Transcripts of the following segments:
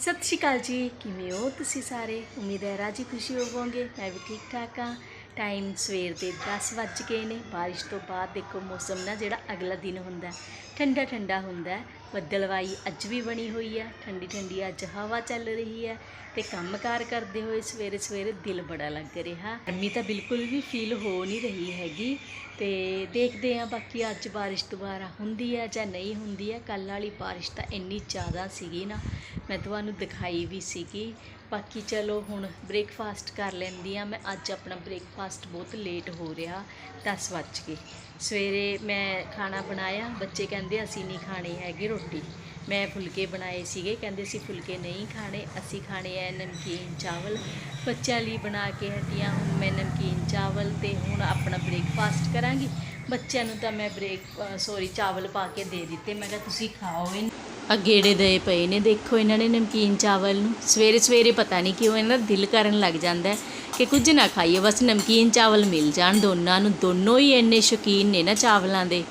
ਸਤਿ ਸ਼੍ਰੀ ਅਕਾਲ ਜੀ, ਕਿਵੇਂ ਹੋ ਤੁਸੀਂ ਸਾਰੇ? ਉਮੀਦ ਹੈ ਰਾਜੀ ਖੁਸ਼ੀ ਹੋਵੋਗੇ, ਮੈਂ ਵੀ ਠੀਕ ਠਾਕ ਹਾਂ। ਟਾਈਮ ਸਵੇਰ ਦੇ 10 ਵੱਜ ਗਏ ਨੇ, ਬਾਰਿਸ਼ ਤੋਂ ਬਾਅਦ ਦੇਖੋ ਮੌਸਮ ਨਾ ਜਿਹੜਾ ਅਗਲਾ ਦਿਨ ਹੁੰਦਾ ਠੰਡਾ ਠੰਡਾ ਹੁੰਦਾ ਬੱਦਲਵਾਈ ਅੱਜ ਵੀ ਬਣੀ ਹੋਈ ਹੈ, ਠੰਡੀ ਠੰਡੀ ਅੱਜ ਹਵਾ ਚੱਲ ਰਹੀ ਹੈ ਤੇ ਕੰਮਕਾਰ ਕਰਦੇ ਹੋਏ ਸਵੇਰੇ ਸਵੇਰੇ ਦਿਲ ਬੜਾ ਲੱਗ ਰਿਹਾ। ਗਰਮੀ ਤਾਂ ਬਿਲਕੁਲ ਵੀ ਫੀਲ ਹੋ ਨਹੀਂ ਰਹੀ ਹੈਗੀ ਤੇ ਦੇਖਦੇ ਹਾਂ ਬਾਕੀ ਅੱਜ ਬਾਰਿਸ਼ ਦੁਬਾਰਾ ਹੁੰਦੀ ਹੈ ਜਾਂ ਨਹੀਂ ਹੁੰਦੀ ਹੈ। ਕੱਲ੍ਹ ਵਾਲੀ ਬਾਰਿਸ਼ ਤਾਂ ਇੰਨੀ ਜ਼ਿਆਦਾ ਸੀਗੀ ਨਾ, ਮੈਂ ਤੁਹਾਨੂੰ ਦਿਖਾਈ ਵੀ ਸੀਗੀ। ਬਾਕੀ ਚਲੋ ਹੁਣ ਬ੍ਰੇਕਫਾਸਟ ਕਰ ਲੈਂਦੀ ਆ ਮੈਂ ਅੱਜ ਆਪਣਾ ਬ੍ਰੇਕਫਾਸਟ ਬਹੁਤ ਲੇਟ ਹੋ ਰਿਹਾ 10 ਵੱਜ ਗਏ। ਸਵੇਰੇ ਮੈਂ ਖਾਣਾ ਬਣਾਇਆ, ਬੱਚੇ ਕਹਿੰਦੇ ਅਸੀਂ ਨਹੀਂ ਖਾਣੀ ਹੈਗੀ ਰੋਟੀ। ਮੈਂ ਫੁਲਕੇ ਬਣਾਏ ਸੀਗੇ, ਕਹਿੰਦੇ ਅਸੀਂ ਫੁਲਕੇ ਨਹੀਂ ਖਾਣੇ, ਅਸੀਂ ਖਾਣੇ ਐ ਨਮਕੀਨ ਚਾਵਲ। ਬੱਚਿਆਂ ਲਈ ਬਣਾ ਕੇ ਹਟੀਆਂ, ਹੁਣ ਮੈਂ ਨਮਕੀਨ ਚਾਵਲ ਤੇ ਹੁਣ ਆਪਣਾ ਬ੍ਰੇਕਫਾਸਟ ਕਰਾਂਗੀ। ਬੱਚਿਆਂ ਨੂੰ ਤਾਂ ਮੈਂ ਬ੍ਰੇਕ ਸੌਰੀ ਚਾਵਲ ਪਾ ਕੇ ਦੇ ਦਿੱਤੇ। ਮੈਂ ਕਿਹਾ, ਤੁਸੀਂ ਖਾਓ ਇਹ ਆ ਗੇੜੇ ਦੇ ਪਏ ਨੇ, ਦੇਖੋ ਇਹਨਾਂ ਨੇ ਨਮਕੀਨ ਚਾਵਲ ਨੂੰ। ਸਵੇਰੇ ਸਵੇਰੇ ਪਤਾ ਨਹੀਂ ਕਿਉਂ ਇਹਨਾਂ ਦਾ ਦਿਲ ਕਰਨ ਲੱਗ ਜਾਂਦਾ ਹੈ ਕਿ ਕੁਝ ਨਾ ਖਾਈਏ, ਬਸ ਨਮਕੀਨ ਚਾਵਲ ਮਿਲ ਜਾਣ ਦੋਨਾਂ ਨੂੰ। ਦੋਨੋਂ ਹੀ ਇੰਨੇ ਸ਼ੌਕੀਨ ਨੇ ਨਾ ਚਾਵਲਾਂ ਦੇ।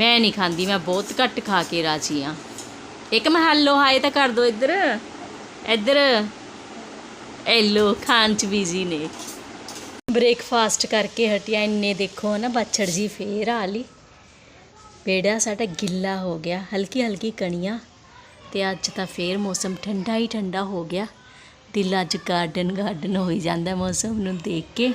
ਮੈਂ ਨਹੀਂ ਖਾਂਦੀ, ਮੈਂ ਬਹੁਤ ਘੱਟ ਖਾ ਕੇ ਰਾਜੀ ਆ। ਇੱਕ ਮੈਂ ਹੈਲੋ ਹਾਏ ਤਾਂ ਕਰ ਦੋ ਇੱਧਰ। ਇੱਧਰ। ਐਲੋ ਖਾਣ ਚ ਬਿਜ਼ੀ ਨੇ। ਬ੍ਰੇਕਫਾਸਟ ਕਰਕੇ ਹਟਿਆ, ਇੰਨੇ ਦੇਖੋ ਨਾ ਬਾਛੜ ਜੀ ਫੇਰ ਆ ਲਈ। ਬੇੜਾ ਸਾਡਾ ਗਿੱਲਾ ਹੋ ਗਿਆ, ਹਲਕੀ ਹਲਕੀ ਕਣੀਆਂ। ਤੇ ਅੱਜ ਤਾਂ ਫੇਰ ਮੌਸਮ ਠੰਡਾ ਹੀ ਠੰਡਾ ਹੋ ਗਿਆ। ਦਿਲ ਅੱਜ ਗਾਰਡਨ ਗਾਰਡਨ ਹੋਈ ਜਾਂਦਾ ਮੌਸਮ ਨੂੰ ਦੇਖ ਕੇ।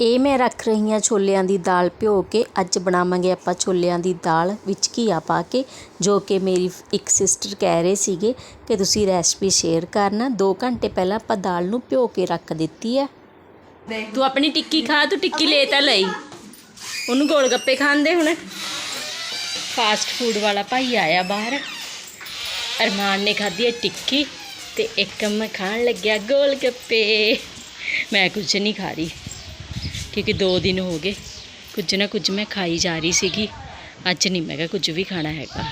ਇਹ ਮੈਂ ਰੱਖ ਰਹੀ ਹਾਂ ਛੋਲਿਆਂ ਦੀ ਦਾਲ ਭਿਓ ਕੇ ਅੱਜ ਬਣਾਵਾਂਗੇ ਆਪਾਂ ਛੋਲਿਆਂ ਦੀ ਦਾਲ ਵਿੱਚ ਘੀਆ ਪਾ ਕੇ, ਜੋ ਕਿ ਮੇਰੀ ਇੱਕ ਸਿਸਟਰ ਕਹਿ ਰਹੇ ਸੀਗੇ ਕਿ ਤੁਸੀਂ ਰੈਸਪੀ ਸ਼ੇਅਰ ਕਰਨਾ। 2 ਘੰਟੇ ਪਹਿਲਾਂ ਆਪਾਂ ਦਾਲ ਨੂੰ ਭਿਓ ਕੇ ਰੱਖ ਦਿੱਤੀ ਹੈ ਤੂੰ ਆਪਣੀ ਟਿੱਕੀ ਖਾ, ਤੂੰ ਟਿੱਕੀ ਲੈ ਤਾਂ ਲਈ। ਉਹਨੂੰ ਗੋਲ ਗੱਪੇ ਖਾਂਦੇ ਹੁਣ। ਫਾਸਟ ਫੂਡ ਵਾਲਾ ਭਾਈ ਆਇਆ ਬਾਹਰ। ਅਰਮਾਨ ਨੇ ਖਾਧੀ ਹੈ ਟਿੱਕੀ ਤੇ ਇੱਕ ਮੈਂ ਖਾਣ ਲੱਗਿਆ ਗੋਲ ਗੱਪੇ। ਮੈਂ ਕੁਝ ਨਹੀਂ ਖਾ ਰਹੀ। ਕਿਉਂਕਿ 2 ਦਿਨ ਹੋ ਗਏ। ਕੁਝ ਨਾ ਕੁਝ ਮੈਂ ਖਾਈ ਜਾ ਰਹੀ ਸੀਗੀ। ਅੱਜ ਨਹੀਂ, ਮੈਂ ਕਿਹਾ ਕੁਝ ਵੀ ਖਾਣਾ ਹੈਗਾ।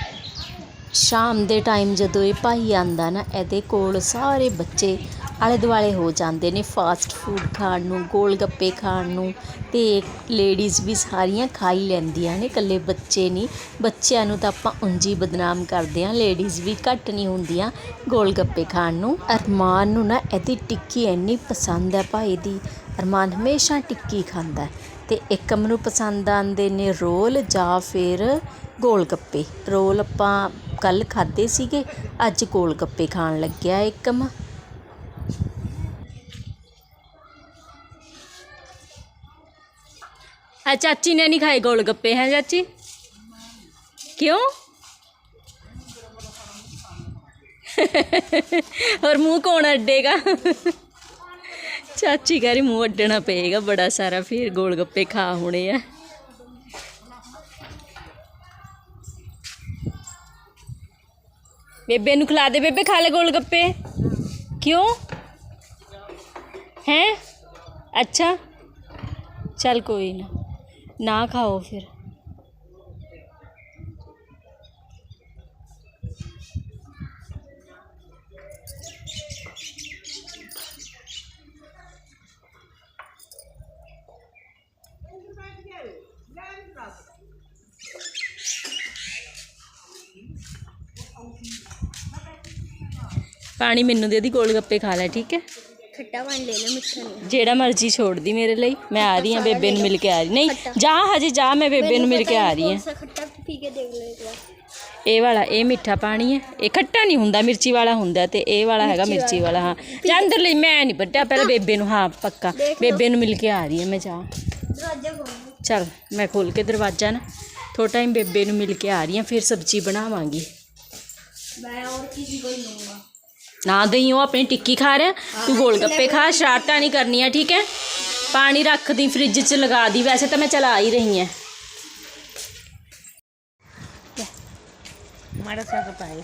ਸ਼ਾਮ ਦੇ ਟਾਈਮ ਜਦੋਂ ਇਹ ਭਾਈ ਆਂਦਾ ਨਾ, ਇਹਦੇ ਕੋਲ ਸਾਰੇ ਬੱਚੇ ਆਲੇ ਦੁਆਲੇ ਹੋ ਜਾਂਦੇ ਨੇ ਫਾਸਟ ਫੂਡ ਖਾਣ ਨੂੰ ਗੋਲ ਗੱਪੇ ਖਾਣ ਨੂੰ ਤੇ ਲੇਡੀਜ਼ ਵੀ ਸਾਰੀਆਂ ਖਾਈ ਲੈਂਦੀਆਂ ਨੇ, ਇਕੱਲੇ ਬੱਚੇ ਨਹੀਂ। ਬੱਚਿਆਂ ਨੂੰ ਤਾਂ ਆਪਾਂ ਉਂਝੀ ਬਦਨਾਮ ਕਰਦੇ ਹਾਂ। ਲੇਡੀਜ਼ ਵੀ ਘੱਟ ਨਹੀਂ ਹੁੰਦੀਆਂ ਗੋਲ ਗੱਪੇ ਖਾਣ ਨੂੰ। ਅਰਮਾਨ ਨੂੰ ਨਾ ਇਹਦੀ ਟਿੱਕੀ ਇੰਨੀ ਪਸੰਦ ਹੈ ਭਾਈ ਦੀ। ਅਰਮਾਨ ਹਮੇਸ਼ਾ ਟਿੱਕੀ ਖਾਂਦਾ ਹੈ ਤੇ ਇੱਕ ਮੈਨੂੰ ਪਸੰਦ ਆਉਂਦੇ ਨੇ ਰੋਲ ਜਾਂ ਫਿਰ ਗੋਲ ਗੱਪੇ ਰੋਲ ਆਪਾਂ ਕੱਲ ਖਾਦੇ ਸੀਗੇ, ਅੱਜ ਗੋਲ ਗੱਪੇ ਖਾਣ ਲੱਗਿਆ ਇੱਕਮ ਆ ਚਾਚੀ ਨੇ ਨਹੀਂ ਖਾਏ ਗੋਲ ਗੱਪੇ ਹੈ ਚਾਚੀ? ਕਿਉਂ? ਔਰ ਮੂੰਹ ਕੌਣ ਅੱਡੇਗਾ? ਚਾਚੀ ਕਹ ਰਹੀ ਮੂੰਹ ਅੱਡਣਾ ਪਏਗਾ ਬੜਾ ਸਾਰਾ, ਫਿਰ ਗੋਲ ਗੱਪੇ ਖਾ ਹੋਣੇ ਆ। ਬੇਬੇ ਨੂੰ ਖਿਲਾ ਦੇ, ਬੇਬੇ ਖਾ ਲੈ ਗੋਲ ਗੱਪੇ। ਕਿਉਂ? ਹੈ? ਅੱਛਾ। ਚੱਲ ਕੋਈ ਨਾ ਨਾ ਖਾਓ ਫਿਰ। ਪਾਣੀ ਮੈਨੂੰ ਦੇ ਦੀ ਗੋਲ ਗੱਪੇ ਖਾ ਲੈ ਠੀਕ ਹੈ? ਖੱਟਾ ਪਾਣੀ ਲੈ ਲੈ ਮਿੱਠਾ ਨਹੀਂ। ਜਿਹੜਾ ਮਰਜ਼ੀ ਛੋੜ ਦੀ ਮੇਰੇ ਲਈ। ਮੈਂ ਆ ਰਹੀ ਹਾਂ ਬੇਬੇ ਨੂੰ ਮਿਲ ਕੇ ਆ ਰਹੀ। ਨਹੀਂ ਜਾ ਹਜੇ ਜਾ ਮੈਂ ਬੇਬੇ ਨੂੰ ਮਿਲ ਕੇ ਆ ਰਹੀ ਹਾਂ। ਖੱਟਾ ਪੀ ਕੇ ਦੇਖ ਲੈ ਇੱਕ ਵਾਰ। ਇਹ ਵਾਲਾ ਇਹ ਮਿੱਠਾ ਪਾਣੀ ਹੈ। ਇਹ ਖੱਟਾ ਨਹੀਂ ਹੁੰਦਾ ਮਿਰਚੀ ਵਾਲਾ ਹੁੰਦਾ ਤੇ ਇਹ ਵਾਲਾ ਹੈਗਾ ਮਿਰਚੀ ਵਾਲਾ ਹਾਂ। ਜਾਂ ਅੰਦਰ ਲਈ ਮੈਂ ਨਹੀਂ ਵੱਡਾ ਪਹਿਲਾਂ ਬੇਬੇ ਨੂੰ ਹਾਂ ਪੱਕਾ। ਬੇਬੇ ਨੂੰ ਮਿਲ ਕੇ ਆ ਰਹੀ ਹਾਂ ਮੈਂ ਜਾ। ਦਰਵਾਜ਼ਾ ਖੋਲ ਚਲ ਮੈਂ ਖੋਲ ਕੇ ਦਰਵਾਜ਼ਾ ਨਾ ਥੋੜਾ ਟਾਈਮ ਬੇਬੇ ਨੂੰ ਮਿਲ ਕੇ ਆ ਰਹੀ ਹਾਂ ਫਿਰ ਸਬਜ਼ੀ ਬਣਾਵਾਂਗੀ। ਮੈਂ ਹੋਰ ਕਿਸੇ ਕੋਲ ਲੂੰਗਾ ਨਾ ਦਈ ਉਹ ਆਪਣੀ ਟਿੱਕੀ ਖਾ ਰਿਹਾ ਤੂੰ ਗੋਲ ਗੱਪੇ ਖਾ ਸ਼ਰਾਰਤਾਂ ਨਹੀਂ ਕਰਨੀਆਂ ਠੀਕ ਹੈ ਪਾਣੀ ਰੱਖ ਦੀ ਫ੍ਰਿਜ 'ਚ ਲਗਾ ਦੀ ਵੈਸੇ ਤਾਂ ਮੈਂ ਚਲਾ ਹੀ ਰਹੀ ਹਾਂ हमारा साथ पाए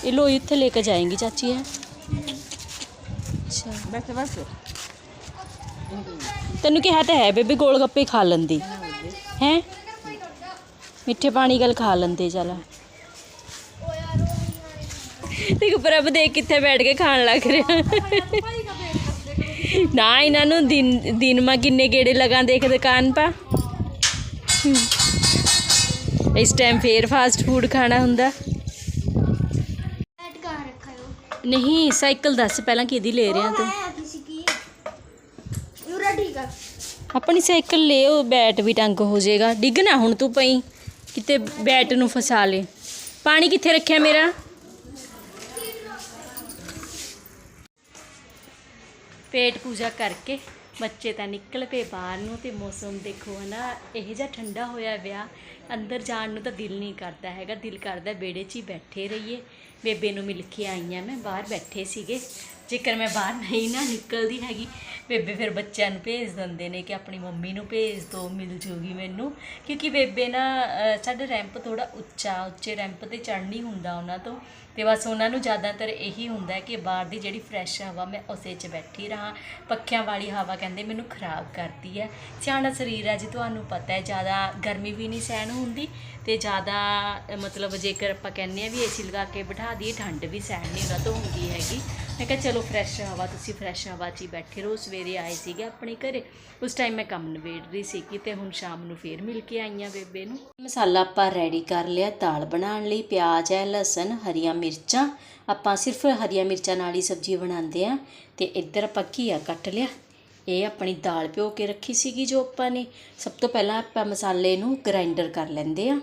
ये लो इतने लेकर जाएंगी चाची है ਅੱਛਾ बस बस ਤੈਨੂੰ ਕਿਹਾ ਤਾਂ ਹੈ ਬੇਬੇ ਗੋਲ ਗੱਪੇ ਖਾ ਲੈਂਦੀ ਹੈ ਮਿੱਠੇ ਪਾਣੀ ਗਲ ਖਾ ਲੈਂਦੇ ਚੱਲ ਤੇ ਪ੍ਰਭ ਦੇਖ ਕਿੱਥੇ ਬੈਠ ਕੇ ਖਾਣ ਲੱਗ ਰਿਹਾ। ਨਾ ਇਹਨਾਂ ਨੂੰ ਦਿਨ ਦਿਨ ਮਾ ਕਿੰਨੇ ਗੇੜੇ ਲਗਾ ਦੇਖ ਦੁਕਾਨ ਪਾ। ਇਸ ਟਾਈਮ ਫੇਰ ਫਾਸਟ ਫੂਡ ਖਾਣਾ ਹੁੰਦਾ। ਨਹੀਂ ਸਾਈਕਲ ਦੱਸ ਪਹਿਲਾਂ ਕਿਹਦੀ ਲੈ ਰਿਆ ਤੂੰ। ਆਪਣੀ ਸਾਈਕਲ ਲੈ ਉਹ ਬੈਟ ਵੀ ਟੰਗ ਹੋ ਜਾਏਗਾ। ਡਿੱਗ ਨਾ ਹੁਣ ਤੂੰ ਪਈ ਕਿਤੇ ਬੈਟ ਨੂੰ ਫਸਾ ਲੇ। ਪਾਣੀ ਕਿੱਥੇ ਰੱਖਿਆ ਮੇਰਾ? ਪੇਟ ਪੂਜਾ ਕਰਕੇ ਬੱਚੇ ਤਾਂ ਨਿਕਲ ਪਏ ਬਾਹਰ ਨੂੰ ਤੇ ਮੌਸਮ ਦੇਖੋ ਹਨਾ, ਇਹ ਜਿਹਾ ਠੰਡਾ ਹੋਇਆ ਵਿਆਹ ਅੰਦਰ ਜਾਣ ਨੂੰ ਤਾਂ ਦਿਲ ਨਹੀਂ ਕਰਦਾ ਹੈਗਾ, ਦਿਲ ਕਰਦਾ ਵਿਹੜੇ 'ਚ ਹੀ ਬੈਠੇ ਰਹੀਏ। ਬੇਬੇ ਨੂੰ ਮਿਲ ਕੇ ਆਈ ਹਾਂ ਮੈਂ, ਬਾਹਰ ਬੈਠੇ ਸੀਗੇ। ਜੇਕਰ ਮੈਂ ਬਾਹਰ ਨਹੀਂ ਨਾ ਨਿਕਲਦੀ ਹੈਗੀ, ਬੇਬੇ ਫਿਰ ਬੱਚਿਆਂ ਨੂੰ ਭੇਜ ਦਿੰਦੇ ਨੇ ਕਿ ਆਪਣੀ ਮੰਮੀ ਨੂੰ ਭੇਜ ਦਿਓ ਮਿਲ ਜੂਗੀ ਮੈਨੂੰ। ਕਿਉਂਕਿ ਬੇਬੇ ਨਾ ਸਾਡਾ ਰੈਂਪ ਥੋੜਾ ਉੱਚਾ, ਉੱਚੇ ਰੈਂਪ ਤੇ ਚੜ੍ਹ ਨਹੀਂ ਹੁੰਦਾ ਉਹਨਾਂ ਤੋਂ। ਤੇ ਬਸ ਉਹਨਾਂ ਨੂੰ ਜ਼ਿਆਦਾਤਰ ਇਹੀ ਹੁੰਦਾ ਕਿ ਬਾਹਰ ਦੀ ਜਿਹੜੀ ਫਰੈਸ਼ ਹਵਾ, ਮੈਂ ਉਸੇ 'ਚ ਬੈਠੀ ਰਹਾ। ਪੱਖਿਆਂ ਵਾਲੀ ਹਵਾ ਕਹਿੰਦੇ ਮੈਨੂੰ ਖਰਾਬ ਕਰਦੀ ਹੈ। ਸਿਆਣਾ ਸਰੀਰ ਹੈ ਜੀ, ਤੁਹਾਨੂੰ ਪਤਾ ਹੈ, ਜ਼ਿਆਦਾ ਗਰਮੀ ਵੀ ਨਹੀਂ ਸਹਿਣ ਹੁੰਦੀ ਤੇ ਜ਼ਿਆਦਾ, ਮਤਲਬ ਜੇਕਰ ਆਪਾਂ ਕਹਿੰਦੇ ਆ ਵੀ ਏਸੀ ਲਗਾ ਕੇ ਬਿਠਾ ਦਈਏ, ਠੰਡ ਵੀ ਸਹਿਣ ਨਹੀਂ ਉਹਨਾਂ ਤੋਂ ਹੁੰਦੀ ਹੈਗੀ। ਮੈਂ ਕਿਹਾ ਚਲੋ ਫਰੈਸ਼ ਹਵਾ, ਤੁਸੀਂ ਫਰੈਸ਼ ਹਵਾ 'ਚ ਹੀ ਬੈਠੇ ਰਹੋ। ਸਵੇਰੇ ਆਏ ਸੀਗੇ ਆਪਣੇ ਘਰੇ। ਉਸ ਟਾਈਮ ਮੈਂ ਕੰਮ ਨਿਬੇੜ ਰਹੀ ਸੀਗੀ ਤੇ ਹੁਣ ਸ਼ਾਮ ਨੂੰ ਫੇਰ ਮਿਲ ਕੇ ਆਈਆਂ ਬੇਬੇ ਨੂੰ। ਮਸਾਲਾ ਆਪਾਂ ਰੈਡੀ ਕਰ ਲਿਆ, ਦਾਲ ਬਣਾਉਣ ਲਈ, ਪਿਆਜ਼ ਹੈ, ਲਸਣ, ਹਰੀਆਂ ਮਿਰਚਾਂ। ਆਪਾਂ ਸਿਰਫ ਹਰੀਆਂ ਮਿਰਚਾਂ ਨਾਲ ਹੀ ਸਬਜ਼ੀ ਬਣਾਉਂਦੇ ਆ ਤੇ ਇੱਧਰ ਆਪਾਂ ਘੀਆ ਕੱਟ ਲਿਆ। ਇਹ ਆਪਣੀ ਦਾਲ ਭਿਓ ਕੇ ਰੱਖੀ ਸੀਗੀ ਜੋ ਆਪਾਂ ਨੇ। ਸਭ ਤੋਂ ਪਹਿਲਾਂ ਆਪਾਂ ਮਸਾਲੇ ਨੂੰ ਗ੍ਰਾਈਂਡਰ ਕਰ ਲੈਂਦੇ ਆ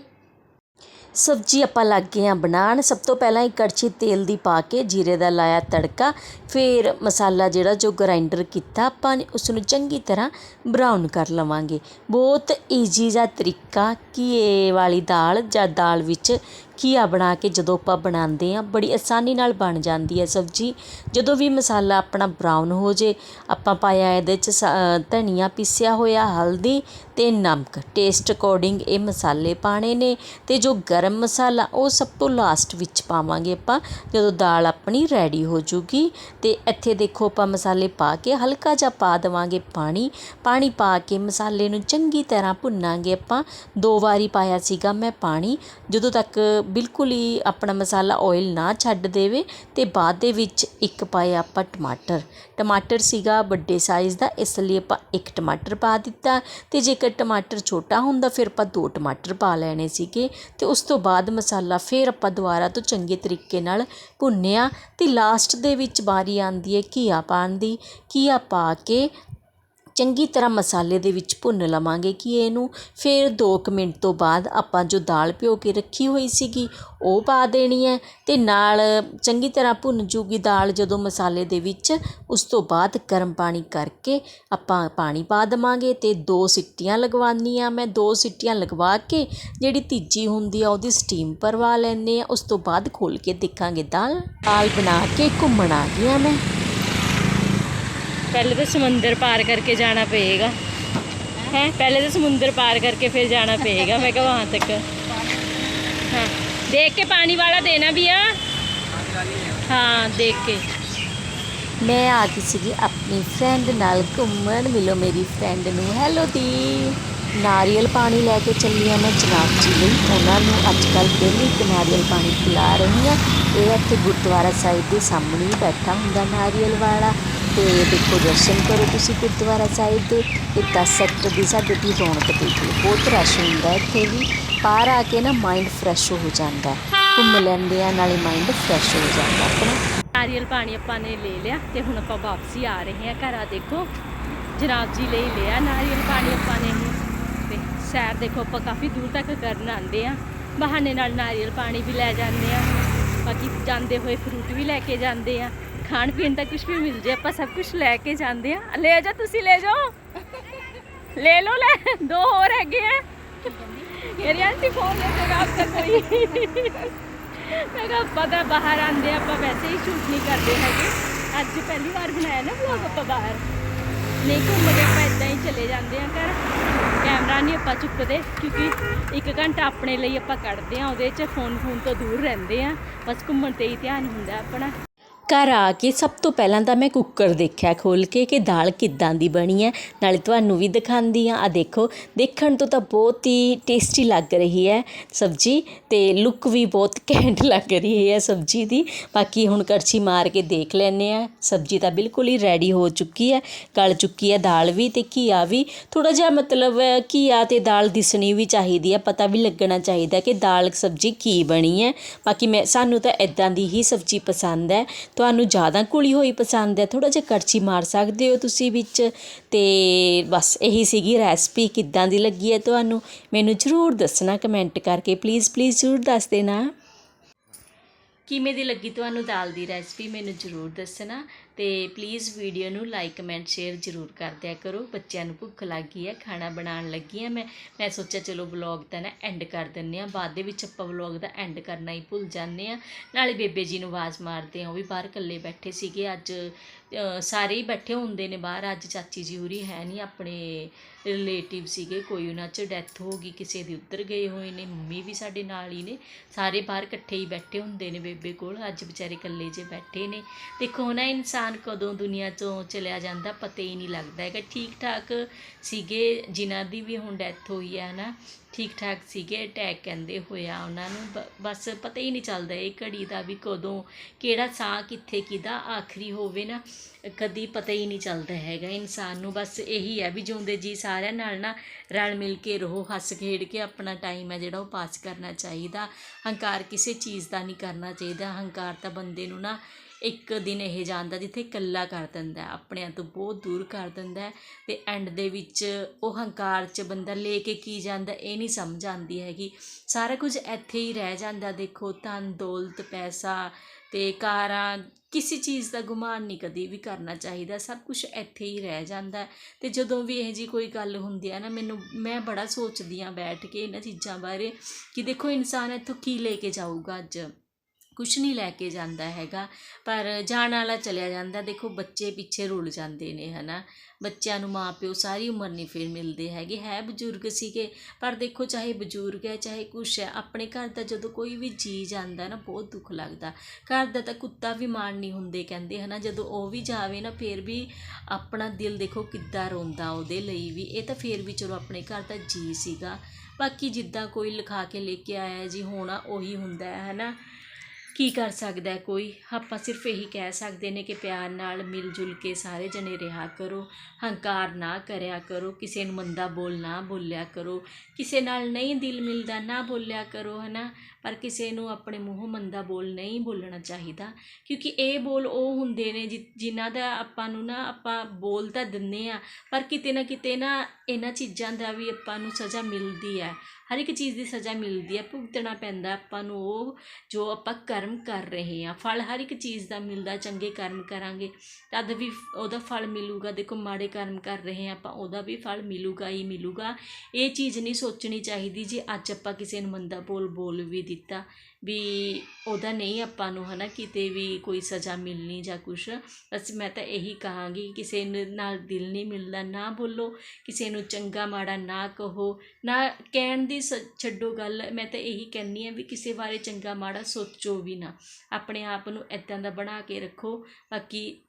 ਸਬਜ਼ੀ ਆਪਾਂ ਲੱਗ ਗਏ ਆ ਬਣਾਉਣ। ਸਭ ਤੋਂ ਪਹਿਲਾਂ ਇੱਕ ਕੜਛੀ ਤੇਲ ਦੀ ਪਾ ਕੇ ਜੀਰੇ ਦਾ ਲਾਇਆ ਤੜਕਾ, ਫਿਰ ਮਸਾਲਾ ਜਿਹੜਾ ਜੋ ਗ੍ਰਾਈਂਡਰ ਕੀਤਾ, ਆਪਾਂ ਨੇ ਉਸ ਨੂੰ ਚੰਗੀ ਤਰ੍ਹਾਂ ਬਰਾਊਨ ਕਰ ਲਵਾਂਗੇ। ਬਹੁਤ ਈਜੀ ਜਿਹਾ ਤਰੀਕਾ ਘੀਏ ਵਾਲੀ ਦਾਲ ਜਾਂ ਦਾਲ ਵਿੱਚ ਘੀਆ ਬਣਾ ਕੇ ਜਦੋਂ ਆਪਾਂ ਬਣਾਉਂਦੇ ਹਾਂ, ਬੜੀ ਆਸਾਨੀ ਨਾਲ ਬਣ ਜਾਂਦੀ ਹੈ ਸਬਜ਼ੀ। ਜਦੋਂ ਵੀ ਮਸਾਲਾ ਆਪਣਾ ਬਰਾਊਨ ਹੋ ਜੇ, ਆਪਾਂ ਪਾਇਆ ਇਹਦੇ ਚ ਸ- ਧਨੀਆ ਪੀਸਿਆ ਹੋਇਆ, ਹਲਦੀ ਅਤੇ ਨਮਕ। ਟੇਸਟ ਅਕੋਰਡਿੰਗ ਇਹ ਮਸਾਲੇ ਪਾਉਣੇ ਨੇ ਅਤੇ ਜੋ ਗਰਮ ਮਸਾਲਾ, ਉਹ ਸਭ ਤੋਂ ਲਾਸਟ ਵਿੱਚ ਪਾਵਾਂਗੇ ਆਪਾਂ, ਜਦੋਂ ਦਾਲ ਆਪਣੀ ਰੈਡੀ ਹੋ ਜੂਗੀ। ਅਤੇ ਇੱਥੇ ਦੇਖੋ ਆਪਾਂ ਮਸਾਲੇ ਪਾ ਕੇ ਹਲਕਾ ਜਿਹਾ ਪਾ ਦੇਵਾਂਗੇ ਪਾਣੀ। ਪਾਣੀ ਪਾ ਕੇ ਮਸਾਲੇ ਨੂੰ ਚੰਗੀ ਤਰ੍ਹਾਂ ਭੁੰਨਾਂਗੇ ਆਪਾਂ। ਦੋ ਵਾਰੀ ਪਾਇਆ ਸੀਗਾ ਮੈਂ ਪਾਣੀ। ਜਦੋਂ ਤੱਕ ਬਿਲਕੁਲ ਹੀ ਆਪਣਾ ਮਸਾਲਾ ਓਇਲ ਨਾ ਛੱਡ ਦੇਵੇ ਅਤੇ ਬਾਅਦ ਦੇ ਵਿੱਚ ਇੱਕ ਪਾਏ ਆਪਾਂ ਟਮਾਟਰ। ਟਮਾਟਰ ਸੀਗਾ ਵੱਡੇ ਸਾਈਜ਼ ਦਾ, ਇਸ ਲਈ ਆਪਾਂ ਇੱਕ ਟਮਾਟਰ ਪਾ ਦਿੱਤਾ ਅਤੇ ਜੇਕਰ ਟਮਾਟਰ ਛੋਟਾ ਹੁੰਦਾ ਫਿਰ ਆਪਾਂ ਦੋ ਟਮਾਟਰ ਪਾ ਲੈਣੇ ਸੀਗੇ ਅਤੇ ਉਸ ਤੋਂ ਬਾਅਦ ਮਸਾਲਾ ਫਿਰ ਆਪਾਂ ਦੁਬਾਰਾ ਤੋਂ ਚੰਗੇ ਤਰੀਕੇ ਨਾਲ ਭੁੰਨਿਆ ਅਤੇ ਲਾਸਟ ਦੇ ਵਿੱਚ ਵਾਰੀ ਆਉਂਦੀ ਹੈ ਘੀਆ ਪਾਉਣ ਦੀ। ਘੀਆ ਪਾ ਕੇ ਚੰਗੀ ਤਰ੍ਹਾਂ ਮਸਾਲੇ ਦੇ ਵਿੱਚ ਭੁੰਨ ਲਵਾਂਗੇ ਕਿ ਇਹਨੂੰ ਫਿਰ ਦੋ ਕੁ ਮਿੰਟ ਤੋਂ ਬਾਅਦ ਆਪਾਂ ਜੋ ਦਾਲ ਭਿਓ ਕੇ ਰੱਖੀ ਹੋਈ ਸੀਗੀ, ਉਹ ਪਾ ਦੇਣੀ ਹੈ ਅਤੇ ਨਾਲ ਚੰਗੀ ਤਰ੍ਹਾਂ ਭੁੰਨ ਜੂਗੀ ਦਾਲ ਜਦੋਂ ਮਸਾਲੇ ਦੇ ਵਿੱਚ, ਉਸ ਤੋਂ ਬਾਅਦ ਗਰਮ ਪਾਣੀ ਕਰਕੇ ਆਪਾਂ ਪਾਣੀ ਪਾ ਦੇਵਾਂਗੇ ਅਤੇ ਦੋ ਸਿੱਟੀਆਂ ਲਗਵਾਉਂਦੀ ਹਾਂ ਮੈਂ ਦੋ ਸਿੱਟੀਆਂ ਲਗਵਾ ਕੇ ਜਿਹੜੀ ਤੀਜੀ ਹੁੰਦੀ ਆ ਉਹਦੀ ਸਟੀਮ ਭਰਵਾ ਲੈਂਦੇ ਹਾਂ, ਉਸ ਤੋਂ ਬਾਅਦ ਖੋਲ੍ਹ ਕੇ ਦੇਖਾਂਗੇ ਦਾਲ। ਦਾਲ ਬਣਾ ਕੇ ਘੁੰਮਣ ਆ ਗਈ ਮੈਂ। ਪਹਿਲੇ ਤਾਂ ਸਮੁੰਦਰ ਪਾਰ ਕਰਕੇ ਜਾਣਾ ਪਏਗਾ। ਹੈ? ਪਹਿਲੇ ਤਾਂ ਸਮੁੰਦਰ ਪਾਰ ਕਰਕੇ ਫਿਰ ਜਾਣਾ ਪਏਗਾ। ਮੈਂ ਕਿਹਾ ਵਾਂ ਤੱਕ। ਹਾਂ। ਦੇਖ ਕੇ ਪਾਣੀ ਵਾਲਾ ਦੇਣਾ ਵੀ ਆ। ਹਾਂ, ਦੇਖ ਕੇ। ਮੈਂ ਆ ਗਈ ਸੀਗੀ ਆਪਣੀ ਫਰੈਂਡ ਨਾਲ ਘੁੰਮਣ। ਮਿਲੋ ਮੇਰੀ ਫਰੈਂਡ ਨੂੰ। ਹੈਲੋ ਦੀ ਨਾਰੀਅਲ ਪਾਣੀ ਲੈ ਕੇ ਚੱਲੀ ਆ ਮੈਂ ਚਨਾਬ ਜੀ ਲਈ। ਉਹਨਾਂ ਨੂੰ ਅੱਜ ਕੱਲ ਪਹਿਲੀ ਇੱਕ ਨਾਰੀਅਲ ਪਾਣੀ ਪਿਲਾ ਰਹੀ ਆ। ਇਹ ਇੱਥੇ ਗੁਰਦੁਆਰਾ ਸਾਹਿਬ ਦੇ ਸਾਹਮਣੇ ਬੈਠਾ ਹੁੰਦਾ ਨਾਰੀਅਲ ਵਾਲਾ। ਤੇ ਦੇਖੋ ਦਰਸ਼ਨ ਕਰੋ ਤੁਸੀਂ ਗੁਰਦੁਆਰਾ ਸਾਹਿਬ ਦੇ। ਤੇ 10 ਸੈਕਟਰ ਦੀ ਸਾਡੇ ਦੀ ਰੌਣਕ ਦੇਖ ਲਓ। ਬਹੁਤ ਰਸ਼ ਹੁੰਦਾ ਇੱਥੇ ਵੀ। ਬਾਹਰ ਆ ਕੇ ਨਾ ਮਾਈਂਡ ਫਰੈਸ਼ ਹੋ ਜਾਂਦਾ। ਘੁੰਮ ਲੈਂਦੇ ਆ, ਨਾਲੇ ਮਾਈਂਡ ਫਰੈਸ਼ ਹੋ ਜਾਂਦਾ ਆਪਣਾ। ਨਾਰੀਅਲ ਪਾਣੀ ਆਪਾਂ ਨੇ ਲੈ ਲਿਆ ਤੇ ਹੁਣ ਆਪਾਂ ਵਾਪਸੀ ਆ ਰਹੇ ਹਾਂ ਘਰ ਆ ਦੇਖੋ। ਜਨਾਬ ਜੀ ਲਈ ਲਿਆ ਨਾਰੀਅਲ ਪਾਣੀ ਆਪਾਂ ਨੇ ਇਹ। ਤੇ ਸੈਰ ਦੇਖੋ ਆਪਾਂ ਕਾਫੀ ਦੂਰ ਤੱਕ ਕਰਨ ਆਉਂਦੇ ਆ ਬਹਾਨੇ ਨਾਲ ਨਾਰੀਅਲ ਪਾਣੀ ਵੀ ਲੈ ਜਾਂਦੇ ਆ ਬਾਕੀ ਜਾਂਦੇ ਹੋਏ ਫਰੂਟ ਵੀ ਲੈ ਕੇ ਜਾਂਦੇ ਆ ਖਾਣ ਪੀਣ ਦਾ ਕੁਝ ਵੀ ਮਿਲ ਜੇ ਆਪਾਂ ਸਭ ਕੁਝ ਲੈ ਕੇ ਜਾਂਦੇ ਆ ਲੈ ਜਾ ਤੁਸੀਂ ਲੈ ਜਾਓ ਲੈ ਲਓ ਲੈ ਦੋ ਹੋਰ ਹੈਗੇ ਆ ਮੇਰੀ ਆਂਟੀ ਫੋਨ ਲੈ ਕੇ ਆਪ ਤੱਕ ਕੋਈ ਮੈਂ ਕਿਹਾ ਪਤਾ ਬਾਹਰ ਆਂਦੇ ਆਪਾਂ ਵੈਸੇ ਹੀ ਸ਼ੂਟ ਨਹੀਂ ਕਰਦੇ ਹੈਗੇ ਅੱਜ ਪਹਿਲੀ ਵਾਰ ਬਣਾਇਆ ਨਾ ਵਲੌਗ ਆਪਾਂ ਬਾਹਰ ਨਹੀਂ ਘੁੰਮ ਕੇ ਆਪਾਂ ਇਦਾਂ ਹੀ ਚਲੇ ਜਾਂਦੇ ਆ ਘਰ ਕੈਮਰਾ ਨਹੀਂ ਆਪਾਂ ਚੁੱਕਦੇ ਕਿਉਂਕਿ ਇੱਕ ਘੰਟਾ ਆਪਣੇ ਲਈ ਆਪਾਂ ਕੱਢਦੇ ਆ ਉਹਦੇ 'ਚ ਫੋਨ ਫੋਨ ਤੋਂ ਦੂਰ ਰਹਿੰਦੇ ਆ ਬਸ ਘੁੰਮਣ ਤੇ ਹੀ ਧਿਆਨ ਹੁੰਦਾ ਆਪਣਾ ਘਰ ਆ ਕੇ ਸਭ ਤੋਂ ਪਹਿਲਾਂ ਤਾਂ ਮੈਂ ਕੁੱਕਰ ਦੇਖਿਆ ਖੋਲ੍ਹ ਕੇ ਕਿ ਦਾਲ ਕਿੱਦਾਂ ਦੀ ਬਣੀ ਹੈ। ਨਾਲੇ ਤੁਹਾਨੂੰ ਵੀ ਦਿਖਾਉਂਦੀ ਹਾਂ। ਆ ਦੇਖੋ, ਦੇਖਣ ਤੋਂ ਤਾਂ ਬਹੁਤ ਹੀ ਟੇਸਟੀ ਲੱਗ ਰਹੀ ਹੈ ਸਬਜ਼ੀ ਤੇ ਲੁੱਕ ਵੀ ਬਹੁਤ ਘੈਂਟ ਲੱਗ ਰਹੀ ਹੈ ਸਬਜ਼ੀ ਦੀ। ਬਾਕੀ ਹੁਣ ਕੜਛੀ ਮਾਰ ਕੇ ਦੇਖ ਲੈਨੇ ਆ ਸਬਜ਼ੀ ਤਾਂ ਬਿਲਕੁਲ ਹੀ ਰੈਡੀ ਹੋ ਚੁੱਕੀ ਹੈ, ਗਲ ਚੁੱਕੀ ਹੈ ਦਾਲ ਵੀ ਤੇ ਘੀਆ ਵੀ। ਥੋੜਾ ਜਿਹਾ ਮਤਲਬ ਘੀਆ ਤੇ ਦਾਲ ਦਿਸਣੀ ਵੀ ਚਾਹੀਦੀ ਹੈ, ਪਤਾ ਵੀ ਲੱਗਣਾ ਚਾਹੀਦਾ ਕਿ ਦਾਲ ਸਬਜ਼ੀ ਕੀ ਬਣੀ ਹੈ। ਬਾਕੀ ਮੈਂ, ਸਾਨੂੰ ਤਾਂ ਇਦਾਂ ਦੀ ਹੀ ਸਬਜ਼ੀ ਪਸੰਦ ਹੈ। ਤੁਹਾਨੂੰ ਜ਼ਿਆਦਾ ਘੁਲੀ ਹੋਈ ਪਸੰਦ ਹੈ ਥੋੜਾ ਜਿਹਾ ਕੜਛੀ ਮਾਰ ਸਕਦੇ ਹੋ ਤੁਸੀਂ ਵਿੱਚ। ਤੇ ਬਸ ਇਹੀ ਸੀਗੀ ਰੈਸਪੀ ਕਿੱਦਾਂ ਦੀ ਲੱਗੀ ਹੈ ਤੁਹਾਨੂੰ? ਮੈਨੂੰ ਜ਼ਰੂਰ ਦੱਸਣਾ ਕਮੈਂਟ ਕਰਕੇ। ਪਲੀਜ਼ ਪਲੀਜ਼ ਜ਼ਰੂਰ ਦੱਸ ਦੇਣਾ। ਕਿਵੇਂ ਦੀ ਲੱਗੀ ਤੁਹਾਨੂੰ ਦਾਲ ਦੀ ਰੈਸਪੀ ਮੈਨੂੰ ਜ਼ਰੂਰ ਦੱਸਣਾ ਤੇ ਪਲੀਜ਼ ਵੀਡੀਓ ਨੂੰ ਲਾਈਕ ਕਮੈਂਟ ਸ਼ੇਅਰ ਜ਼ਰੂਰ ਕਰ ਦਿਆ ਕਰੋ। ਬੱਚਿਆਂ ਨੂੰ ਭੁੱਖ ਲੱਗੀ ਹੈ ਖਾਣਾ ਬਣਾਉਣ ਲੱਗੀ ਹਾਂ ਮੈਂ। ਮੈਂ ਸੋਚਿਆ ਚਲੋ ਵਲੌਗ ਤਾਂ ਨਾ ਐਂਡ ਕਰ ਦਿੰਨੇ ਆ। ਬਾਅਦ ਦੇ ਵਿੱਚ ਆਪਾਂ ਵਲੌਗ ਦਾ ਐਂਡ ਕਰਨਾ ਹੀ ਭੁੱਲ ਜਾਂਦੇ ਆ। ਨਾਲੇ ਬੇਬੇ ਜੀ ਨੂੰ ਆਵਾਜ਼ ਮਾਰਦੇ ਆ, ਉਹ ਵੀ ਬਾਹਰ ਇਕੱਲੇ ਬੈਠੇ ਸੀਗੇ। ਅੱਜ ਸਾਰੇ ਹੀ ਬੈਠੇ ਹੁੰਦੇ ਨੇ ਬਾਹਰ। ਅੱਜ ਚਾਚੀ ਜੀ ਹੋਰੀ ਹੈ ਨਹੀਂ, ਆਪਣੇ ਰਿਲੇਟਿਵ ਸੀਗੇ, ਕੋਈ ਉਹਨਾਂ 'ਚ ਡੈਥ ਹੋ ਗਈ, ਕਿਸੇ ਦੀ ਉੱਧਰ ਗਏ ਹੋਏ ਨੇ, ਮੰਮੀ ਵੀ ਸਾਡੇ ਨਾਲ ਹੀ ਨੇ। ਸਾਰੇ ਬਾਹਰ ਇਕੱਠੇ ਹੀ ਬੈਠੇ ਹੁੰਦੇ ਨੇ ਬੇਬੇ ਕੋਲ, ਅੱਜ ਵਿਚਾਰੇ ਇਕੱਲੇ ਜੇ ਬੈਠੇ ਨੇ। ਦੇਖੋ ਨਾ ਇਨਸਾਨ ਕਦੋਂ ਦੁਨੀਆ 'ਚੋਂ ਚਲਿਆ ਜਾਂਦਾ, ਪਤਾ ਹੀ ਨਹੀਂ ਲੱਗਦਾ ਹੈਗਾ। ਠੀਕ ਠਾਕ ਸੀਗੇ, ਜਿਨ੍ਹਾਂ ਦੀ ਵੀ ਹੁਣ ਡੈਥ ਹੋਈ ਹੈ ਨਾ ਠੀਕ ਠਾਕ ਸੀਗੇ ਅਟੈਕ ਕਹਿੰਦੇ ਹੋਇਆ ਉਹਨਾਂ ਨੂੰ। ਬ- ਬਸ ਪਤਾ ਹੀ ਨਹੀਂ ਚੱਲਦਾ ਇਹ ਘੜੀ ਦਾ ਵੀ ਕਦੋਂ, ਕਿਹੜਾ ਸਾਹ ਕਿੱਥੇ ਕਿਹਦਾ ਆਖਰੀ ਹੋਵੇ ਨਾ, ਕਦੀ ਪਤਾ ਹੀ ਨਹੀਂ ਚੱਲਦਾ ਹੈਗਾ ਇਨਸਾਨ ਨੂੰ। ਬਸ ਇਹੀ ਹੈ ਵੀ ਜਿਉਂਦੇ ਜੀ ਸਾਰਿਆਂ ਨਾਲ ਨਾ, ਰਲ ਮਿਲ ਕੇ ਰਹੋ, ਹੱਸ ਖੇਡ ਕੇ ਆਪਣਾ ਟਾਈਮ ਹੈ ਜਿਹੜਾ ਉਹ ਪਾਸ ਕਰਨਾ ਚਾਹੀਦਾ। ਹੰਕਾਰ ਕਿਸੇ ਚੀਜ਼ ਦਾ ਨਹੀਂ ਕਰਨਾ ਚਾਹੀਦਾ। ਹੰਕਾਰ ਤਾਂ ਬੰਦੇ ਨੂੰ ਨਾ ਇੱਕ ਦਿਨ ਇਹ ਜਾਂਦਾ ਜਿੱਥੇ ਇਕੱਲਾ ਕਰ ਦਿੰਦਾ ਆਪਣਿਆਂ ਤੋਂ ਬਹੁਤ ਦੂਰ ਕਰ ਦਿੰਦਾ ਅਤੇ ਐਂਡ ਦੇ ਵਿੱਚ ਉਹ ਹੰਕਾਰ 'ਚ ਬੰਦਾ ਲੈ ਕੇ ਕੀ ਜਾਂਦਾ ਇਹ ਨਹੀਂ ਸਮਝ ਆਉਂਦੀ ਹੈਗੀ ਸਾਰਾ ਕੁਝ ਇੱਥੇ ਹੀ ਰਹਿ ਜਾਂਦਾ, ਦੇਖੋ, ਧਨ, ਦੌਲਤ, ਪੈਸਾ ਅਤੇ ਕਾਰਾਂ, ਕਿਸੇ ਚੀਜ਼ ਦਾ ਗੁਮਾਨ ਨਹੀਂ ਕਦੀ ਵੀ ਕਰਨਾ ਚਾਹੀਦਾ, ਸਭ ਕੁਝ ਇੱਥੇ ਹੀ ਰਹਿ ਜਾਂਦਾ ਹੈ। ਤੇ ਜਦੋਂ ਵੀ ਇਹ ਜੀ ਕੋਈ ਗੱਲ ਹੁੰਦੀ ਹੈ ਨਾ, ਮੈਨੂੰ, ਮੈਂ ਬੜਾ ਸੋਚਦੀ ਆ ਬੈਠ ਕੇ ਇਹਨਾਂ ਚੀਜ਼ਾਂ ਬਾਰੇ ਕਿ ਦੇਖੋ ਇਨਸਾਨ ਇੱਥੋਂ ਕੀ ਲੈ ਕੇ ਜਾਊਗਾ ਅੱਜ ਕੁਛ ਨਹੀਂ ਲੈ ਕੇ ਜਾਂਦਾ ਹੈਗਾ। ਪਰ ਜਾਣ ਵਾਲਾ ਚਲਿਆ ਜਾਂਦਾ। ਦੇਖੋ, ਬੱਚੇ ਪਿੱਛੇ ਰੁਲ ਜਾਂਦੇ ਨੇ, ਹਨਾ? ਬੱਚਿਆਂ ਨੂੰ ਮਾਪਿਓ ਸਾਰੀ ਉਮਰ ਨਹੀਂ ਫਿਰ ਮਿਲਦੇ ਹੈਗੇ। ਹੈ ਬਜ਼ੁਰਗ ਸੀਗੇ, ਪਰ ਦੇਖੋ, ਚਾਹੇ ਬਜ਼ੁਰਗ ਹੈ, ਚਾਹੇ ਕੁਛ ਹੈ, ਆਪਣੇ ਘਰ ਦਾ ਜਦੋਂ ਕੋਈ ਵੀ ਜੀ ਜਾਂਦਾ ਨਾ, ਬਹੁਤ ਦੁੱਖ ਲੱਗਦਾ। ਘਰ ਦਾ ਤਾਂ ਕੁੱਤਾ ਵੀ ਮਾਣ ਨਹੀਂ ਹੁੰਦੇ ਕਹਿੰਦੇ, ਹਨਾ? ਜਦੋਂ ਉਹ ਵੀ ਜਾਵੇ ਨਾ, ਫਿਰ ਵੀ ਆਪਣਾ ਦਿਲ ਦੇਖੋ ਕਿੱਦਾਂ ਰੋਂਦਾ ਉਹਦੇ ਲਈ ਵੀ। ਇਹ ਤਾਂ ਫਿਰ ਵੀ ਚਲੋ ਆਪਣੇ ਘਰ ਦਾ ਜੀ ਸੀਗਾ। ਬਾਕੀ ਜਿੱਦਾਂ ਕੋਈ ਲਿਖਾ ਕੇ ਲੈ ਕੇ ਆਇਆ ਜੀ, ਹੋਣਾ ਉਹੀ ਹੁੰਦਾ ਹੈ, ਹਨਾ? ਕੀ ਕਰ ਸਕਦਾ ਕੋਈ? ਆਪਾਂ ਸਿਰਫ ਇਹੀ ਕਹਿ ਸਕਦੇ ਨੇ ਕਿ ਪਿਆਰ ਨਾਲ ਮਿਲ ਜੁਲ ਕੇ ਸਾਰੇ ਜਣੇ ਰਿਹਾ ਕਰੋ, ਹੰਕਾਰ ਨਾ ਕਰਿਆ ਕਰੋ, ਕਿਸੇ ਨੂੰ ਮੰਦਾ ਬੋਲ ਨਾ ਬੋਲਿਆ ਕਰੋ, ਕਿਸੇ ਨਾਲ ਨਹੀਂ ਦਿਲ ਮਿਲਦਾ ਨਾ ਬੋਲਿਆ ਕਰੋ ਹੈ ਨਾ ਪਰ ਕਿਸੇ ਨੂੰ ਆਪਣੇ ਮੂੰਹੋਂ ਮੰਦਾ ਬੋਲ ਨਹੀਂ ਬੋਲਣਾ ਚਾਹੀਦਾ, ਕਿਉਂਕਿ ਇਹ ਬੋਲ ਉਹ ਹੁੰਦੇ ਨੇ ਜਿ- ਜਿਨ੍ਹਾਂ ਦਾ ਆਪਾਂ ਨੂੰ ਨਾ, ਆਪਾਂ ਬੋਲ ਤਾਂ ਦਿੰਦੇ ਆ ਪਰ ਕਿਤੇ ਨਾ ਕਿਤੇ ਨਾ ਇਹਨਾਂ ਚੀਜ਼ਾਂ ਦਾ ਵੀ ਆਪਾਂ ਨੂੰ ਸਜ਼ਾ ਮਿਲਦੀ ਹੈ। ਹਰ ਇੱਕ ਚੀਜ਼ ਦੀ ਸਜ਼ਾ ਮਿਲਦੀ ਹੈ, ਭੁਗਤਣਾ ਪੈਂਦਾ ਆਪਾਂ ਨੂੰ ਉਹ ਜੋ ਆਪਾਂ ਕਰਮ ਕਰ ਰਹੇ ਹਾਂ। ਫਲ ਹਰ ਇੱਕ ਚੀਜ਼ ਦਾ ਮਿਲਦਾ, ਚੰਗੇ ਕਰਮ ਕਰਾਂਗੇ, ਤਦ ਵੀ ਉਹਦਾ ਫਲ ਮਿਲੂਗਾ। ਦੇਖੋ, ਮਾੜੇ ਕਰਮ ਕਰ ਰਹੇ ਹਾਂ ਆਪਾਂ, ਉਹਦਾ ਵੀ ਫਲ ਮਿਲੂਗਾ ਹੀ ਮਿਲੂਗਾ। ਇਹ ਚੀਜ਼ ਨਹੀਂ ਸੋਚਣੀ ਚਾਹੀਦੀ ਜੇ, ਅੱਜ ਆਪਾਂ ਕਿਸੇ ਨੂੰ ਮੰਦਾ ਬੋਲ ਬੋਲ ਵੀ ਕੀਤਾ ਵੀ ਉਹਦਾ ਨਹੀਂ ਆਪਾਂ ਨੂੰ ਹੈ ਨਾ ਕਿਤੇ ਵੀ ਕੋਈ ਸਜ਼ਾ ਮਿਲਣੀ ਜਾਂ ਕੁਛ ਅਸੀਂ ਮੈਂ ਤਾਂ ਇਹੀ ਕਹਾਂਗੀ ਕਿਸੇ ਨੂੰ, ਨਾਲ ਦਿਲ ਨਹੀਂ ਮਿਲਦਾ, ਨਾ ਬੋਲੋ, ਕਿਸੇ ਨੂੰ ਚੰਗਾ ਮਾੜਾ ਨਾ ਕਹੋ, ਨਾ ਕਹਿਣ ਦੀ ਸ- ਛੱਡੋ ਗੱਲ। ਮੈਂ ਤਾਂ ਇਹੀ ਕਹਿੰਦੀ ਹਾਂ ਵੀ ਕਿਸੇ ਬਾਰੇ ਚੰਗਾ ਮਾੜਾ ਸੋਚੋ ਵੀ ਨਾ। ਆਪਣੇ ਆਪ ਨੂੰ ਇਦਾਂ ਦਾ ਬਣਾ ਕੇ ਰੱਖੋ, ਬਾਕੀ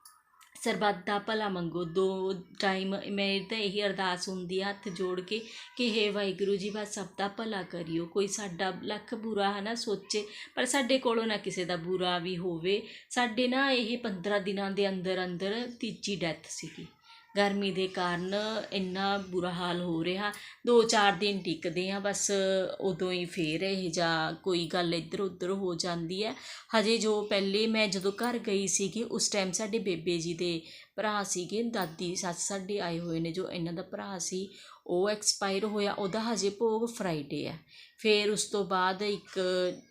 ਸਰਬੱਤ ਦਾ ਭਲਾ ਮੰਗੋ। ਦੋ ਟਾਈਮ ਮੇਰੀ ਤਾਂ ਇਹੀ ਅਰਦਾਸ ਹੁੰਦੀ ਆ, ਹੱਥ ਜੋੜ ਕੇ ਕਿ ਹੇ ਵਾਹਿਗੁਰੂ ਜੀ, ਬਸ ਸਭ ਦਾ ਭਲਾ ਕਰਿਓ। ਕੋਈ ਸਾਡਾ ਲੱਖ ਬੁਰਾ ਹੈ ਨਾ ਸੋਚੇ, ਪਰ ਸਾਡੇ ਕੋਲੋਂ ਨਾ ਕਿਸੇ ਦਾ ਬੁਰਾ ਵੀ ਹੋਵੇ। ਸਾਡੇ ਨਾ ਇਹ 15 ਦਿਨਾਂ ਦੇ ਅੰਦਰ ਅੰਦਰ ਤੀਜੀ ਡੈਥ ਸੀਗੀ। ਗਰਮੀ ਦੇ ਕਾਰਨ ਇੰਨਾ ਬੁਰਾ ਹਾਲ ਹੋ ਰਿਹਾ। ਦੋ ਚਾਰ ਦਿਨ ਟਿਕਦੇ ਆ ਬਸ ਉਦੋਂ ਹੀ ਫੇਰ ਇਹ ਜਾਂ ਕੋਈ ਗੱਲ ਇੱਧਰ ਉੱਧਰ ਹੋ ਜਾਂਦੀ ਹੈ। ਹਜੇ ਜੋ ਪਹਿਲੇ ਮੈਂ ਜਦੋਂ ਘਰ ਗਈ ਸੀਗੀ, ਉਸ ਟਾਈਮ ਸਾਡੇ ਬੇਬੇ ਜੀ ਦੇ ਭਰਾ ਸੀਗੇ, ਦਾਦੀ, ਸੱਸ ਸਾਡੇ ਆਏ ਹੋਏ ਨੇ, ਜੋ ਇਹਨਾਂ ਦਾ ਭਰਾ ਸੀ, ਉਹ ਐਕਸਪਾਇਰ ਹੋਇਆ, ਉਹਦਾ ਹਜੇ ਭੋਗ ਫਰਾਈਡੇ ਹੈ। ਫਿਰ ਉਸ ਤੋਂ ਬਾਅਦ ਇੱਕ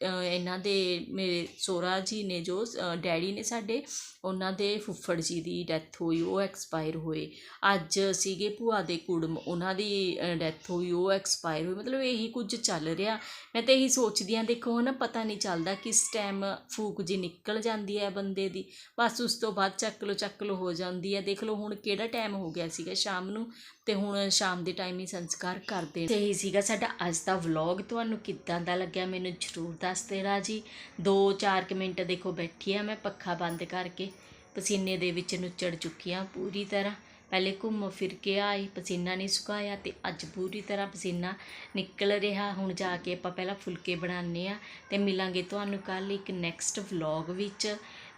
ਇਹਨਾਂ ਦੇ ਮੇਰੇ ਸੋਹਰਾ ਜੀ ਨੇ ਜੋ ਡੈਡੀ ਨੇ ਸਾਡੇ, ਉਹਨਾਂ ਦੇ ਫੁੱਫੜ ਜੀ ਦੀ ਡੈਥ ਹੋਈ, ਉਹ ਐਕਸਪਾਇਰ ਹੋਏ। ਅੱਜ ਸੀਗੇ ਭੂਆ ਦੇ ਕੁੜਮ, ਉਹਨਾਂ ਦੀ ਡੈਥ ਹੋਈ, ਉਹ ਐਕਸਪਾਇਰ ਹੋਈ ਮਤਲਬ ਇਹੀ ਕੁਝ ਚੱਲ ਰਿਹਾ। ਮੈਂ ਤਾਂ ਇਹੀ ਸੋਚਦੀ ਹਾਂ ਦੇਖੋ ਨਾ ਪਤਾ ਨਹੀਂ ਚੱਲਦਾ ਕਿਸ ਟਾਈਮ ਫੂਕ ਜੀ ਨਿਕਲ ਜਾਂਦੀ ਹੈ ਬੰਦੇ ਦੀ। ਬਸ ਉਸ ਤੋਂ ਬਾਅਦ ਚੱਕ ਲੋ ਚੱਕ ਲੋ ਹੋ ਜਾਂਦੀ ਹੈ। ਦੇਖ ਲਓ ਹੁਣ ਕਿਹੜਾ ਟਾਈਮ ਹੋ ਗਿਆ ਸੀਗਾ ਸ਼ਾਮ ਨੂੰ। ਤੇ ਹੁਣ ਸ਼ਾਮ ਦੇ ਟਾਈਮ ਹੀ ਸੰਸਕਾਰ ਕਰਦੇ ਤੇ ਇਹੀ ਸੀਗਾ ਸਾਡਾ ਅੱਜ ਦਾ ਵਲੌਗ ਤੁਹਾਨੂੰ ਕਿੱਦਾਂ ਦਾ ਲੱਗਿਆ ਮੈਨੂੰ ਜਰੂਰ ਦੱਸ ਦੇਣਾ ਜੀ। 2-4 ਮਿੰਟ ਦੇਖੋ ਬੈਠੀ ਆ ਮੈਂ ਪੱਖਾ ਬੰਦ ਕਰਕੇ। ਪਸੀਨੇ ਦੇ ਵਿੱਚ ਨੁੱਚੜ ਚੁੱਕੀ ਹਾਂ ਪੂਰੀ ਤਰ੍ਹਾਂ। ਪਹਿਲੇ ਘੁੰਮ ਫਿਰ ਕੇ ਆਈ ਪਸੀਨਾ ਨਹੀਂ ਸੁਕਾਇਆ ਤੇ ਅੱਜ ਪੂਰੀ ਤਰ੍ਹਾਂ ਪਸੀਨਾ ਨਿਕਲ ਰਿਹਾ। ਹੁਣ ਜਾ ਕੇ ਆਪਾਂ ਪਹਿਲਾਂ ਫੁਲਕੇ ਬਣਾਉਂਦੇ ਆ ਤੇ ਮਿਲਾਂਗੇ ਤੁਹਾਨੂੰ ਕੱਲ ਇੱਕ ਨੈਕਸਟ ਵਲੌਗ ਵਿੱਚ।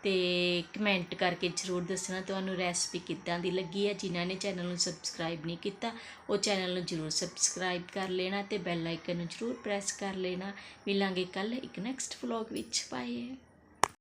ਤੇ ਕਮੈਂਟ ਕਰਕੇ ਜ਼ਰੂਰ ਦੱਸਣਾ ਤੁਹਾਨੂੰ ਰੈਸਪੀ ਕਿੱਦਾਂ ਦੀ ਲੱਗੀ ਹੈ, ਜਿਨ੍ਹਾਂ ਨੇ ਚੈਨਲ ਨੂੰ ਸਬਸਕ੍ਰਾਈਬ ਨਹੀਂ ਕੀਤਾ, ਉਹ ਚੈਨਲ ਨੂੰ ਜ਼ਰੂਰ ਸਬਸਕ੍ਰਾਈਬ ਕਰ ਲੈਣਾ ਤੇ ਬੈਲ ਆਈਕਨ ਨੂੰ ਜ਼ਰੂਰ ਪ੍ਰੈਸ ਕਰ ਲੈਣਾ। ਮਿਲਾਂਗੇ ਕੱਲ ਇੱਕ ਨੈਕਸਟ ਵਲੌਗ ਵਿੱਚ। ਬਾਏ